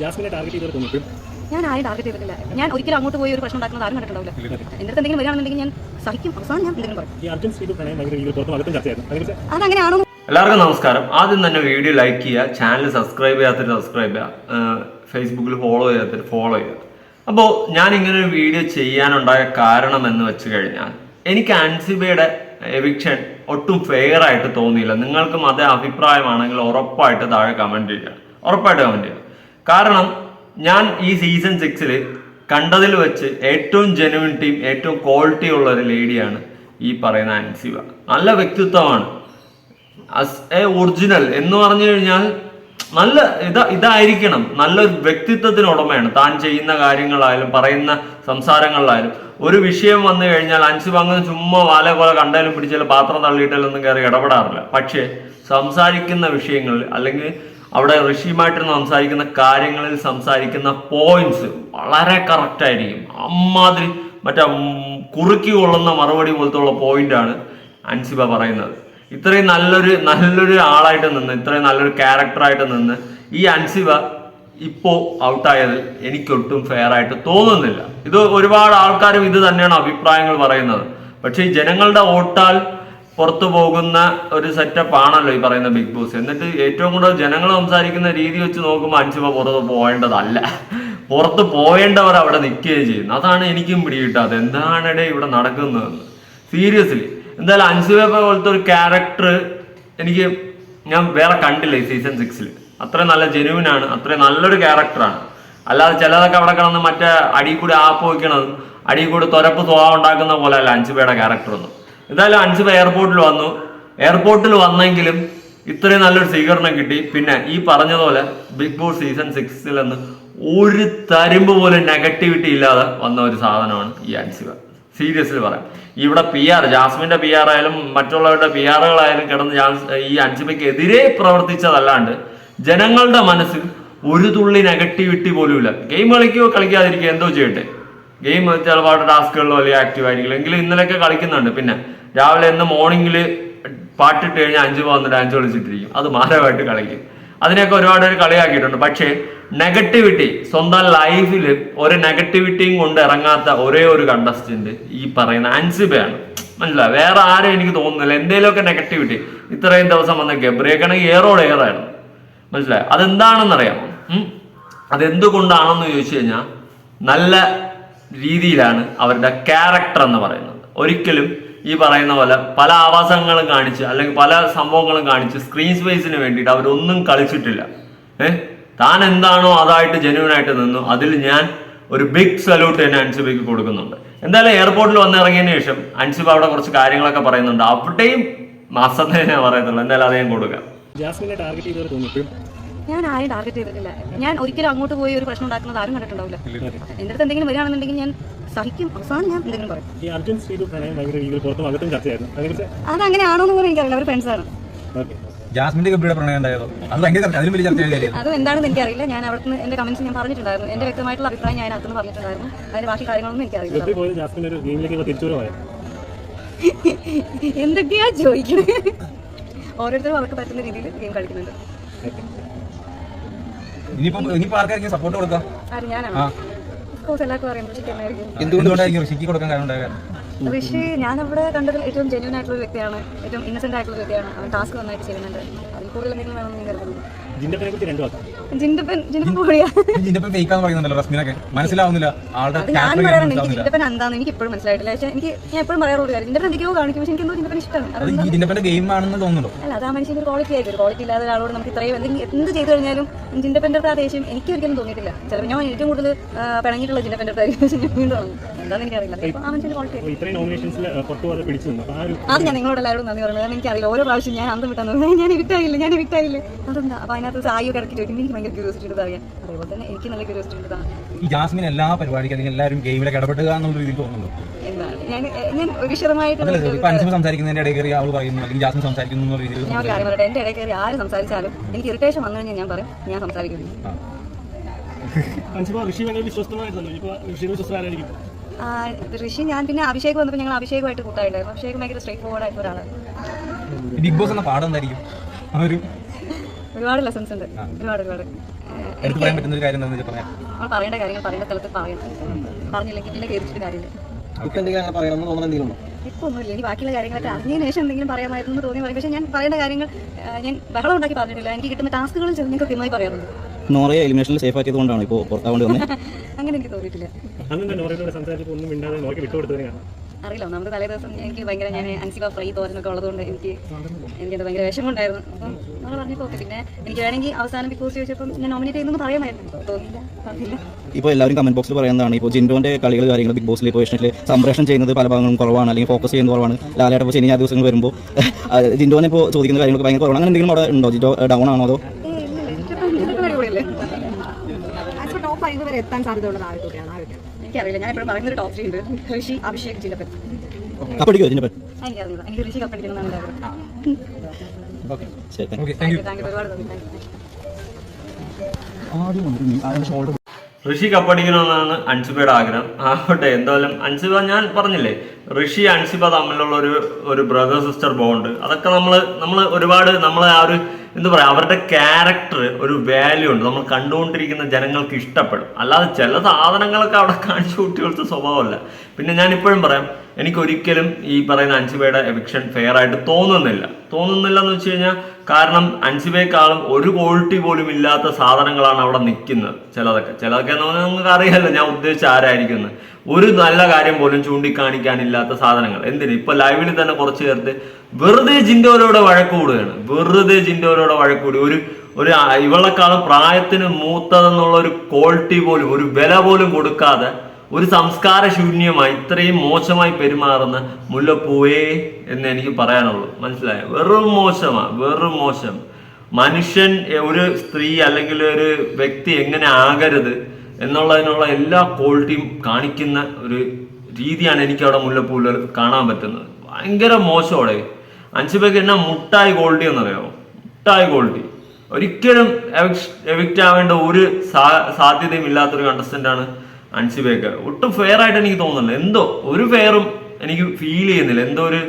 ജാസ്മിനെ ടാർഗറ്റ് ചെയ്തവർ ഞാൻ ആരും ടാർഗറ്റ് ചെയ്തിട്ടില്ല. ഞാൻ ഒരിക്കലും അങ്ങോട്ട് പോയി ഒരു പ്രശ്നം ഉണ്ടാക്കുന്നത് ആരും കണ്ടിട്ടുണ്ടാവില്ല. എന്റെ അടുത്ത് എന്തെങ്കിലും വരികയാണെന്നുണ്ടെങ്കിൽ ഞാൻ സഹിക്കും. അവസാനം ഞാൻ എന്തെങ്കിലും പറയും. അതങ്ങനെയാണോ? എല്ലാവർക്കും നമസ്കാരം. ആദ്യം തന്നെ വീഡിയോ ലൈക്ക് ചെയ്യുക ചാനൽ സബ്സ്ക്രൈബ് ചെയ്യാത്തവർ സബ്സ്ക്രൈബ് ചെയ്യുക ഫേസ്ബുക്കിൽ ഫോളോ ചെയ്യാത്തവർ ഫോളോ ചെയ്യുക. അപ്പോൾ ഞാൻ ഇങ്ങനെ ഒരു വീഡിയോ ചെയ്യാനുണ്ടായ കാരണം എന്ന് വെച്ച് കഴിഞ്ഞാൽ എനിക്ക് അൻസിബയുടെ എവിക്ഷൻ ഒട്ടും ഫെയർ ആയിട്ട് തോന്നിയില്ല. നിങ്ങൾക്കും അതേ അഭിപ്രായമാണെങ്കിൽ ഉറപ്പായിട്ട് താഴെ കമന്റ് ചെയ്യുക. ഉറപ്പായിട്ട് കമന്റ് ചെയ്യുക. കാരണം ഞാൻ ഈ സീസൺ സിക്സിൽ കണ്ടതിൽ വെച്ച് ഏറ്റവും ജെനുവിൻ ടീം ഏറ്റവും ക്വാളിറ്റി ഉള്ള ഒരു ലേഡിയാണ് ഈ പറയുന്ന അൻസിബ നല്ല വ്യക്തിത്വമാണ്. അസ് എ ഒറിജിനൽ എന്ന് പറഞ്ഞു കഴിഞ്ഞാൽ നല്ല ഇതാ ഇതായിരിക്കണം. നല്ലൊരു വ്യക്തിത്വത്തിന് ഉടമയാണ്. താൻ ചെയ്യുന്ന കാര്യങ്ങളായാലും പറയുന്ന സംസാരങ്ങളിലായാലും. ഒരു വിഷയം വന്നു കഴിഞ്ഞാൽ അൻസിബ അങ്ങനെ ചുമ്മാ വാല പോലെ കണ്ടാലും പിടിച്ചാലും പാത്രം തള്ളിയിട്ടാലൊന്നും കയറി ഇടപെടാറില്ല. പക്ഷേ സംസാരിക്കുന്ന വിഷയങ്ങളിൽ അല്ലെങ്കിൽ അവിടെ ഋഷിയുമായിട്ട് സംസാരിക്കുന്ന കാര്യങ്ങളിൽ സംസാരിക്കുന്ന പോയിന്റ്സ് വളരെ കറക്റ്റ് ആയിരിക്കും. അമ്മാതിരി മറ്റേ കുറുക്കി കൊള്ളുന്ന മറുപടി പോലത്തെ ഉള്ള പോയിന്റാണ് അൻസിബ പറയുന്നത്. ഇത്രയും നല്ലൊരു നല്ലൊരു ആളായിട്ട് നിന്ന് ഇത്രയും നല്ലൊരു ക്യാരക്ടറായിട്ട് നിന്ന് ഈ അൻസിബ ഇപ്പോ ഔട്ടായത് എനിക്കൊട്ടും ഫെയർ ആയിട്ട് തോന്നുന്നില്ല. ഇത് ഒരുപാട് ആൾക്കാരും ഇത് തന്നെയാണ് അഭിപ്രായങ്ങൾ പറയുന്നത്. പക്ഷേ ഈ ജനങ്ങളുടെ വോട്ടാൽ പുറത്തു പോകുന്ന ഒരു സെറ്റപ്പ് ആണല്ലോ ഈ പറയുന്ന ബിഗ് ബോസ് എന്നിട്ട് ഏറ്റവും കൂടുതൽ ജനങ്ങൾ സംസാരിക്കുന്ന രീതി വെച്ച് നോക്കുമ്പോൾ അൻസിബ പുറത്ത് പോകേണ്ടതല്ല. പുറത്ത് പോയേണ്ടവർ അവിടെ നിൽക്കുകയും ചെയ്യുന്നു. അതാണ് എനിക്കും പിടികിട്ടാത്തത് എന്താണിടെ ഇവിടെ നടക്കുന്നതെന്ന്. സീരിയസ്ലി എന്തായാലും അൻസിബ പോലത്തെ ഒരു ക്യാരക്ടർ എനിക്ക് ഞാൻ വേറെ കണ്ടില്ല ഈ സീസൺ സിക്സിൽ അത്രയും നല്ല ജെനുവിൻ ആണ്. അത്രയും നല്ലൊരു ക്യാരക്ടറാണ് അല്ലാതെ ചിലതൊക്കെ അവിടെ കിടന്ന് മറ്റേ അടി കൂടി ആപ്പ് വയ്ക്കണതും അടി കൂടി തുരപ്പ് സ്വഭാവം ഉണ്ടാക്കുന്ന പോലെ അല്ല ക്യാരക്ടർ ഒന്നും. എന്തായാലും അൻസിബ എയർപോർട്ടിൽ വന്നു. എയർപോർട്ടിൽ വന്നെങ്കിലും ഇത്രയും നല്ലൊരു സ്വീകരണം കിട്ടി. പിന്നെ ഈ പറഞ്ഞതുപോലെ ബിഗ് ബോസ് സീസൺ സിക്സിൽ നിന്ന് ഒരു തരുമ്പ് പോലും നെഗറ്റിവിറ്റി ഇല്ലാതെ വന്ന ഒരു സാധനമാണ് ഈ അൻസിബ സീരിയസ്ലി പറയാം. ഇവിടെ പി ആർ ജാസ്മിന്റെ പി ആർ ആയാലും മറ്റുള്ളവരുടെ പി ആറുകളായാലും കിടന്ന് ജാസ് ഈ അൻസിബയ്ക്കെതിരെ പ്രവർത്തിച്ചതല്ലാണ്ട് ജനങ്ങളുടെ മനസ്സിൽ ഒരു തുള്ളി നെഗറ്റിവിറ്റി പോലും ഇല്ല ഗെയിം കളിക്കുകയോ കളിക്കാതിരിക്കുകയോ എന്തോ ചെയ്യട്ടെ. ഗെയിം ചിലപാട് ടാസ്കുകളിൽ വലിയ ആക്റ്റീവ് ആയിരിക്കില്ല. എങ്കിലും ഇന്നലെയൊക്കെ കളിക്കുന്നുണ്ട്. പിന്നെ രാവിലെ ഇന്ന് മോർണിംഗിൽ പാട്ടിട്ട് കഴിഞ്ഞാൽ അഞ്ച് പോകുന്ന ഡാൻസ് കളിച്ചിട്ടിരിക്കും. അത് മാരമായിട്ട് കളിക്കും. അതിനെയൊക്കെ ഒരുപാട് പേര് കളിയാക്കിയിട്ടുണ്ട്. പക്ഷേ നെഗറ്റിവിറ്റി സ്വന്തം ലൈഫിൽ ഒരു നെഗറ്റിവിറ്റിയും കൊണ്ട് ഇറങ്ങാത്ത ഒരേ ഒരു കണ്ടസ്റ്റന്റ് ഈ പറയുന്ന അൻസിബയാണ്. മനസ്സിലായി? വേറെ ആരും എനിക്ക് തോന്നുന്നില്ല. എന്തെങ്കിലുമൊക്കെ നെഗറ്റിവിറ്റി ഇത്രയും ദിവസം വന്ന ഗബ്രിയൊക്കെയാണെങ്കിൽ ഏറോട് ഏറായിരുന്നു. മനസ്സിലായി? അതെന്താണെന്നറിയാമോ? അതെന്തുകൊണ്ടാണെന്ന് ചോദിച്ചു കഴിഞ്ഞാൽ നല്ല രീതിയിലാണ് അവരുടെ ക്യാരക്ടർ എന്ന് പറയുന്നത്. ഒരിക്കലും ഈ പറയുന്ന പോലെ പല ആവാസങ്ങളും കാണിച്ച് അല്ലെങ്കിൽ പല സംഭവങ്ങളും കാണിച്ച് സ്ക്രീൻ സ്പേസിന് വേണ്ടിയിട്ട് അവരൊന്നും കളിച്ചിട്ടില്ല. ഏഹ് താൻ എന്താണോ അതായിട്ട് ജെന്യൂൻ ആയിട്ട് നിന്നു. അതിൽ ഞാൻ ഒരു ബിഗ് സല്യൂട്ട് തന്നെ അൻസിബയ്ക്ക് കൊടുക്കുന്നുണ്ട്. എന്തായാലും എയർപോർട്ടിൽ വന്നിറങ്ങിയതിന് ശേഷം അൻസിബ അവിടെ കുറച്ച് കാര്യങ്ങളൊക്കെ പറയുന്നുണ്ട്. അവിടെയും മാസം ഞാൻ പറയത്തുള്ളൂ. എന്തായാലും അദ്ദേഹം കൊടുക്കാം. ജാസ്മിനെ ടാർഗറ്റ് ചെയ്തവർ തോന്നിയിട്ടും ഞാൻ ആരും ടാർഗറ്റ് ചെയ്തിട്ടില്ല. ഞാൻ ഒരിക്കലും അങ്ങോട്ട് പോയി ഒരു പ്രശ്നം ഉണ്ടാക്കുന്നത് ആരും കണ്ടിട്ടുണ്ടാവില്ല. എന്റെ അടുത്ത് എന്തെങ്കിലും വരികയാണെന്നുണ്ടെങ്കിൽ ഞാൻ സഹിക്കും. അവസാനം ഞാൻ എന്തെങ്കിലും പറയും. ഈ അങ്ങനെയാണോ എന്ന് പോലും എനിക്കറിയില്ല. അവർ ഫ്രണ്ട്സാണ് ജാസ്മിന്റെ ഗബ്രിയുടെ പ്രണയം ഉണ്ടായതോ അത് ഭയങ്കര അതിലും വലിയ ചർച്ചയായ അത് എന്താണെന്ന് എനിക്കറിയില്ല. ഞാൻ അവിടുന്ന് എന്റെ കമന്റ്സ് ഞാൻ പറഞ്ഞിട്ടുണ്ടായിരുന്നു. എന്റെ വ്യക്തമായിട്ടുള്ള അഭിപ്രായം ഞാൻ അകത്തുനിന്ന് പറഞ്ഞിട്ടുണ്ടായിരുന്നു. അതിന്റെ ബാക്കി കാര്യങ്ങളൊന്നും എനിക്കറിയില്ല. എന്തൊക്കെയാ ചോദിക്കുന്നത് ഓരോരുത്തരും അവർക്ക് പറ്റുന്ന രീതിയിൽ ഗെയിം കളിക്കുന്നുണ്ട്. ഇനിയിപ്പോ ഇനിയിപ്പോ ആർക്കായിരിക്കും സപ്പോർട്ട് കൊടുക്കാം തന്നെയായിരിക്കും. എന്തുകൊണ്ടായിരിക്കും ഋഷിക്ക് കൊടുക്കാൻ കാരണം ഉണ്ടാകാൻ ഋഷി ഞാൻ അവിടെ കണ്ടതിൽ ഏറ്റവും ജെന്യൂൻ ആയിട്ടുള്ള വ്യക്തിയാണ്. ഏറ്റവും ഇന്നസെന്റ് ആയിട്ടുള്ള വ്യക്തിയാണ്. ടാസ്ക് നന്നായിട്ട് ചെയ്യുന്നുണ്ട്. അതിൽ കൂടുതൽ എന്തെങ്കിലും വേണമെന്ന് ഞാൻ കരുതുന്നു ജിൻഡപ്പൻ ജിന്റെ ഫേക്കാന്ന് പറയുന്നുണ്ടല്ലോ റസ്മിനൊക്കെ. മനസ്സിലാവുന്നില്ല ആളുടെ ഞാൻ പറയാറുണ്ട് എനിക്ക് ജിൻഡപ്പൻ എന്താണെന്ന് എനിക്ക് ഇപ്പോഴും മനസ്സിലായിട്ടില്ല. പക്ഷേ എനിക്ക് ഞാൻ എപ്പോഴും പറയാറുള്ള കാര്യം ജിൻഡപ്പൻ എന്തൊക്കെയോ കാണിക്കും പക്ഷേ ജിൻഡപ്പൻ ഇഷ്ടമാണ്. ഗെയിം ആണെന്ന് തോന്നുന്നുണ്ടോ? അല്ല അത് ആ മനുഷ്യന്റെ ഒരു ക്വാളിറ്റി ആയിരിക്കും. ക്വാളിറ്റി ഇല്ലാതെ ഒരാളോട് നമുക്ക് ഇത്രയും എന്തെങ്കിലും എന്ത് ചെയ്തു കഴിഞ്ഞാലും ജിൻഡപ്പന്റെ അടുത്ത് ആ ദേഷ്യം എനിക്ക് ഒരിക്കലും തോന്നിയിട്ടില്ല. ചിലപ്പോൾ ഞാൻ ഏറ്റവും കൂടുതൽ പിണങ്ങിയിട്ടുള്ള ജിൻഡപ്പന്റെ അടുത്തായിരിക്കും. പക്ഷേ ഞാൻ വീണ്ടും. എന്താണെന്ന് എനിക്കറിയില്ല. ആ മനുഷ്യന്റെ ക്വാളിറ്റി അത് ഞാൻ നിങ്ങളോട് എല്ലാവരും നന്ദി പറയുന്നത്. കാരണം എനിക്കറിയില്ല ഓരോ പ്രാവശ്യം ഞാൻ അന്തം വിട്ടാന്ന് ഞാൻ വിട്ടായില്ല ഞാൻ വിട്ടായില്ല അതെന്താ? അപ്പോൾ അതിനകത്ത് സായിയൊക്കെ ഇറക്കി ചോദിക്കുമ്പോൾ എനിക്ക് ഭയങ്കര ക്യൂരിയോസിറ്റി ഉണ്ട് അറിയാം അതേപോലെ തന്നെ എനിക്ക് നല്ല ക്യൂരിയോസിറ്റി ഉണ്ട് ഈ ജാസ്മിൻ എല്ലാ പരിപാടിക്കും അല്ലെങ്കിൽ എല്ലാവരും ഗെയിമിലൊക്കെ ഇടപെടുക എന്നുള്ള രീതിയിൽ തോന്നുന്നു എന്താണ്? ഞാൻ ഞാൻ വിശദമായിട്ടുള്ള അതല്ല ഇപ്പൊ അൻസിമ സംസാരിക്കുന്നതിന്റെ ഇടയിൽ കയറി അവൾ പറയുന്നു അല്ലെങ്കിൽ ജാസ്മിൻ സംസാരിക്കുന്നു എന്നുള്ള രീതിയിൽ ഞാൻ ഒരു കാര്യം പറയട്ടെ. എന്റെ ഇടയിൽ കയറി ആര് സംസാരിച്ചാലും എനിക്ക് ഇറിറ്റേഷൻ വന്നു കഴിഞ്ഞാൽ ഞാൻ പറയും ഞാൻ സംസാരിക്കുന്നു. അൻസിബ ഋഷി ഭയങ്കര വിശ്വസ്തമായിരുന്നല്ലോ. ഇപ്പോൾ ഋഷിയുടെ വിശ്വസ്തരായിരിക്കും ആ, ഋഷി ഞാൻ പിന്നെ അഭിഷേക് വന്നപ്പോൾ ഞങ്ങൾ അഭിഷേകമായിട്ട് കൂട്ടായിട്ടായിരുന്നു അഭിഷേക് ഭയങ്കര സ്ട്രേറ്റ് ഫോർവേഡ് ആയിട്ടുള്ള ഒരാളാണ് ബിഗ് ബോസ് എന്ന പാഠം എന്തായിരിക്കും? ആ ഒരു ഒരുപാട് ലെസൺസ് ഉണ്ട്. ഒരുപാട് ഒരുപാട്. എടുത്തു പറയാൻ പറ്റുന്ന ഒരു കാര്യം എന്താണെന്ന് വെച്ചാൽ പറയാം. നമ്മൾ പറയേണ്ട കാര്യങ്ങൾ പറയേണ്ട സ്ഥലത്ത് പറയണം പറഞ്ഞില്ലെങ്കിൽ പിന്നെ കേറിച്ചിട്ട് കാര്യമില്ല. ഇപ്പൊ എന്തെങ്കിലും പറയണമെന്ന് തോന്നുന്ന എന്തെങ്കിലും ഉണ്ടോ? ഇപ്പൊ ഒന്നുമില്ല ഇനി ബാക്കിയുള്ള കാര്യങ്ങളൊക്കെ അറിഞ്ഞതിന് ശേഷം എന്തെങ്കിലും പറയാമായിരുന്നു എന്ന് തോന്നി പറയും പക്ഷേ ഞാൻ പറയേണ്ട കാര്യങ്ങൾ ഞാൻ ബഹളം ഉണ്ടാക്കി പറഞ്ഞിട്ടില്ല. എനിക്ക് കിട്ടുന്ന ടാസ്കുകൾ ചെന്ന് കൃത്യമായി പറയാറുണ്ട്. നോറയെ എലിമിനേഷനിൽ സേഫ് ആക്കിയതുകൊണ്ടാണ് ഇപ്പോൾ പുറത്താവേണ്ടി വന്നത് അങ്ങനെ എനിക്ക് തോന്നിയിട്ടില്ല. അന്ന് തന്നെ നോറയോട് സംസാരിച്ചപ്പോൾ ഒന്നും മിണ്ടാതെ നോക്കി വിട്ടുകൊടുത്തതിന് കാരണം അറിയില്ല. ഒന്നാമത് തലേ ദിവസം എനിക്ക് ഭയങ്കര ഞാൻ അൻസിബ ഫ്രൈ തോരനൊക്കെ ഉള്ളതുകൊണ്ട് എനിക്ക് എനിക്കത് ഭയങ്കര വിഷമമുണ്ടായിരുന്നു. അപ്പം പറഞ്ഞപ്പോൾ ഓക്കെ. പിന്നെ എനിക്ക് വേണമെങ്കിൽ അവസാനം ബിഗ് ബോസ് ഞാൻ നോമിനേറ്റ് ചെയ്യുന്നു പറയാമായിരുന്നു. തോന്നിയില്ല പറഞ്ഞില്ല. ഇപ്പോൾ എല്ലാവരും കമന്റ് ബോക്സിൽ പറയുന്നതാണ് ഇപ്പോൾ ജിൻഡോന്റെ കളികൾ കാര്യങ്ങൾ ബിഗ് ബോസിൽ ഇപ്പോൾ ഏഷ്യനിൽ സംപ്രേഷണം ചെയ്യുന്നത് പല ഭാഗങ്ങളും കുറവാണ് അല്ലെങ്കിൽ ഫോക്കസ് ചെയ്യുന്നത് കുറവാണ്. ലാലേട്ട ഇപ്പോൾ ശനി ആ ദിവസങ്ങൾ വരുമ്പോൾ ജിൻഡോനെ ഇപ്പോൾ ചോദിക്കുന്ന കാര്യങ്ങൾ ഭയങ്കര കുറവാണ്. അങ്ങനെ എന്തെങ്കിലും അവിടെ ഉണ്ടോ? ജിൻഡോ ഡൗൺ ആണോ അതോ? ടോപ്പ് ഫൈവ് വരെ എത്താൻ എനിക്കറിയില്ല. ഞാൻ എപ്പോഴും പറയുന്നൊരു ടോപ്പ് ത്രീ ഉണ്ട്. ഋഷി അഭിഷേക് ജിൻഡോ എനിക്കറിയില്ല എനിക്ക് ഋഷി കപ്പടിക്കണം ഋഷി കപ്പടിക്കണമെന്നാണ് അൻസിബയുടെ ആഗ്രഹം. ആവട്ടെ എന്തായാലും അൻസിബ ഞാൻ പറഞ്ഞില്ലേ ഋഷി അൻസിബ തമ്മിലുള്ള ഒരു ഒരു ബ്രദർ സിസ്റ്റർ ബോണ്ട് അതൊക്കെ നമ്മൾ നമ്മൾ ഒരുപാട് നമ്മൾ ആ ഒരു എന്താ പറയുക അവരുടെ ക്യാരക്ടർ ഒരു വാല്യൂ ഉണ്ട്. നമ്മൾ കണ്ടുകൊണ്ടിരിക്കുന്ന ജനങ്ങൾക്ക് ഇഷ്ടപ്പെടും. അല്ലാതെ ചില സാധനങ്ങളൊക്കെ അവിടെ കാണിച്ചു കുട്ടികൾക്ക് സ്വഭാവമല്ല. പിന്നെ ഞാൻ ഇപ്പോഴും പറയാം എനിക്ക് ഒരിക്കലും ഈ പറയുന്ന അൻസിബയുടെ എവിക്ഷൻ ഫെയർ ആയിട്ട് തോന്നുന്നില്ല. തോന്നുന്നില്ല എന്ന് വെച്ച് കഴിഞ്ഞാൽ കാരണം അൻസിബയെക്കാളും ഒരു ക്വാളിറ്റി പോലും ഇല്ലാത്ത സാധനങ്ങളാണ് അവിടെ നിൽക്കുന്നത്. ചിലതൊക്കെ. ചിലതൊക്കെ എന്ന് പറഞ്ഞാൽ നിങ്ങൾക്ക് അറിയാമല്ലോ ഞാൻ ഉദ്ദേശിച്ച ആരായിരിക്കുന്നത് ഒരു നല്ല കാര്യം പോലും ചൂണ്ടിക്കാണിക്കാനില്ലാത്ത സാധനങ്ങൾ. എന്തിന്? ഇപ്പൊ ലൈവിൽ തന്നെ കുറച്ച് ചേർത്ത് വെറുതെ ജിൻഡോരോടെ വഴക്കൂടുകയാണ് വെറുതെ ജിൻഡോരോടെ വഴക്കൂടി ഒരു ഒരു ഇവളെക്കാളും പ്രായത്തിന് മൂത്തതെന്നുള്ള ഒരു ക്വാളിറ്റി പോലും ഒരു വില പോലും കൊടുക്കാതെ ഒരു സംസ്കാര ശൂന്യമായി ഇത്രയും മോശമായി പെരുമാറുന്ന മുല്ലപ്പൂവേ എന്ന് എനിക്ക് പറയാനുള്ളൂ. മനസ്സിലായോ? വെറും മോശമാ വെറും മോശം. മനുഷ്യൻ ഒരു സ്ത്രീ അല്ലെങ്കിൽ ഒരു വ്യക്തി എങ്ങനെ ആകരുത് എന്നുള്ളതിനുള്ള എല്ലാ ക്വാളിറ്റിയും കാണിക്കുന്ന ഒരു രീതിയാണ് എനിക്ക് അവിടെ മുല്ലപ്പൂവിൽ കാണാൻ പറ്റുന്നത്. ഭയങ്കര മോശമോടെ അഞ്ചുപേക്ക് എന്നാ മുട്ടായി ക്വാളിറ്റി എന്നറിയാമോ മുട്ടായി ക്വാളിറ്റി. ഒരിക്കലും എവിക്റ്റ് ആവേണ്ട ഒരു സാധ്യതയും ഇല്ലാത്തൊരു കണ്ടസ്റ്റന്റ് ആണ് അൻസിബേക്ക് ഒട്ടും ഫെയർ ആയിട്ട് എനിക്ക് തോന്നുന്നില്ല. എന്തോ ഒരു ഫെയറും എനിക്ക് ഫീൽ ചെയ്യുന്നില്ല. എന്തോ ഒരു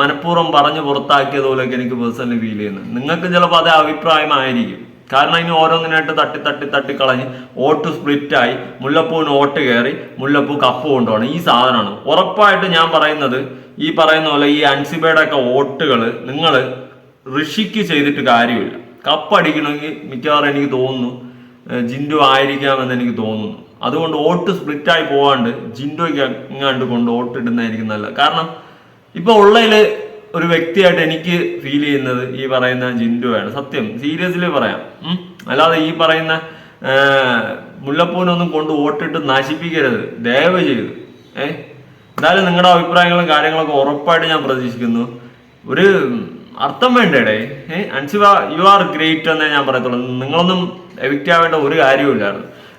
മനഃപൂർവം പറഞ്ഞു പുറത്താക്കിയത് പോലെയൊക്കെ എനിക്ക് പേഴ്സണലി ഫീൽ ചെയ്യുന്നത് നിങ്ങൾക്ക് ചിലപ്പോൾ അതേ അഭിപ്രായമായിരിക്കും. കാരണം ഇനി ഓരോന്നിനായിട്ട് തട്ടി തട്ടി തട്ടി കളഞ്ഞ് ഓട്ട് സ്പ്ലിറ്റായി മുല്ലപ്പൂവിന് ഓട്ട് കയറി മുല്ലപ്പൂ കപ്പ് കൊണ്ടുപോകണം. ഈ സാധനമാണ്. ഉറപ്പായിട്ട് ഞാൻ പറയുന്നത് ഈ പറയുന്ന പോലെ ഈ അൻസിബയുടെ ഒക്കെ വോട്ടുകൾ നിങ്ങൾ ഋഷിക്ക് ചെയ്തിട്ട് കാര്യമില്ല. കപ്പടിക്കണമെങ്കിൽ മിക്കവാറും എനിക്ക് തോന്നുന്നു ജിൻഡു ആയിരിക്കാമെന്ന് എനിക്ക് തോന്നുന്നു. അതുകൊണ്ട് വോട്ട് സ്പ്ലിറ്റായി പോവാണ്ട് ജിൻഡോയ്ക്ക് അങ്ങാണ്ട് കൊണ്ട് വോട്ട് ഇടുന്നതായിരിക്കും നല്ലത്. കാരണം ഇപ്പൊ ഉള്ളതിൽ ഒരു വ്യക്തിയായിട്ട് എനിക്ക് ഫീൽ ചെയ്യുന്നത് ഈ പറയുന്ന ജിൻഡോയാണ്. സത്യം സീരിയസ്ലി പറയാം. അല്ലാതെ ഈ പറയുന്ന മുല്ലപ്പൂവിനൊന്നും കൊണ്ട് വോട്ടിട്ട് നശിപ്പിക്കരുത്. ദയവ് ചെയ്ത് ഏഹ് എന്തായാലും നിങ്ങളുടെ അഭിപ്രായങ്ങളും കാര്യങ്ങളൊക്കെ ഉറപ്പായിട്ട് ഞാൻ പ്രതീക്ഷിക്കുന്നു. ഒരു അർത്ഥം വേണ്ടേടേ. ഏഹ് അൻസിബ യു ആർ ഗ്രേറ്റ് എന്നേ ഞാൻ പറയത്തുള്ളൂ. നിങ്ങളൊന്നും എവിക്റ്റ് ആവേണ്ട ഒരു കാര്യവും ഇല്ലായിരുന്നു